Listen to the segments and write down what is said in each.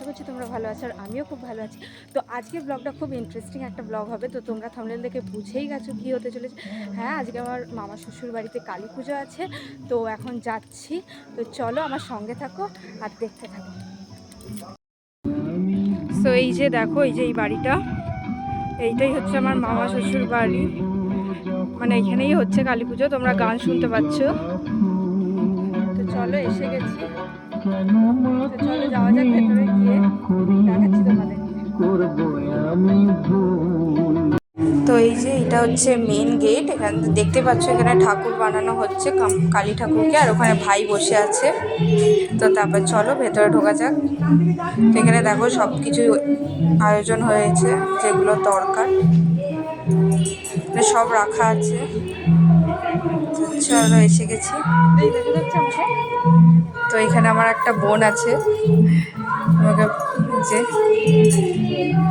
আশা করছি তোমরা ভালো আছো আর আমিও খুব ভালো আছি। তো আজকে ব্লগটা খুব ইন্টারেস্টিং একটা ব্লগ হবে। তো তোমরা থামলেন দেখে বুঝেই গেছো কী হতে চলেছে। হ্যাঁ আজকে আমার মামা শ্বশুর বাড়িতে কালী পুজো আছে। তো এখন যাচ্ছি। তো চলো আমার সঙ্গে থাকো আর দেখতে থাকো। তো এই যে দেখো, এই যে এই বাড়িটা। এইটাই হচ্ছে আমার মামা শ্বশুর বাড়ি। মানে এখানেই হচ্ছে কালী পুজো। তোমরা গান শুনতে পাচ্ছ। চলো এসে গেছি। তো চলো যাওয়া যাক ভেতরে গিয়ে। দেখাচ্ছি তোমাদেরকে তো এই যে এটা হচ্ছে মেন গেট এখানে দেখতে পাচ্ছ এখানে ঠাকুর বানানো হচ্ছে কালী ঠাকুরকে আর ওখানে ভাই বসে আছে। তো তারপর চলো ভেতরে ঢোকা যাক। তো এখানে দেখো সব কিছু আয়োজন হয়েছে যেগুলো দরকার। এখানে সব রাখা আছে। চলো এসে গেছি তো এখানে আমার একটা বোন আছে আমাকে যে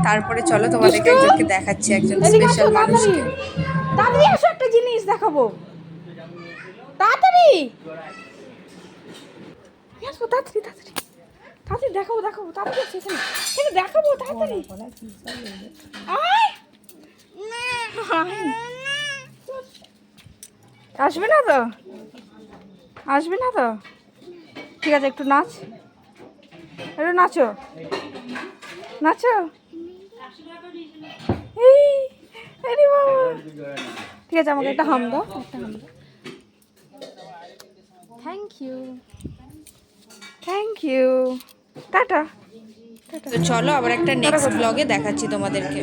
তারপরে চলো তোমাদেরকে একজনকে দেখাচ্ছি একজন স্পেশাল মানুষকে তাড়াতাড়ি আসো একটা জিনিস দেখাবো তাড়াতাড়ি আসব তাড়াতাড়ি তাড়াতাড়ি তাড়াতাড়ি দেখাবো দেখাবো তাড়াতাড়ি আসো এখানে দেখাবো তাড়াতাড়ি আয় আয়। আসবে না তো? আসবে না তো? ঠিক আছে একটু নাচ। একটু নাচো। নাচো। এই ঠিক আছে আমাকে একটা হাম দাও। একটা হাম দাও। থ্যাংক ইউ থ্যাংক ইউ টাটা। তো চলো আবার একটা নেক্সট ব্লগে দেখাচ্ছি তোমাদেরকে।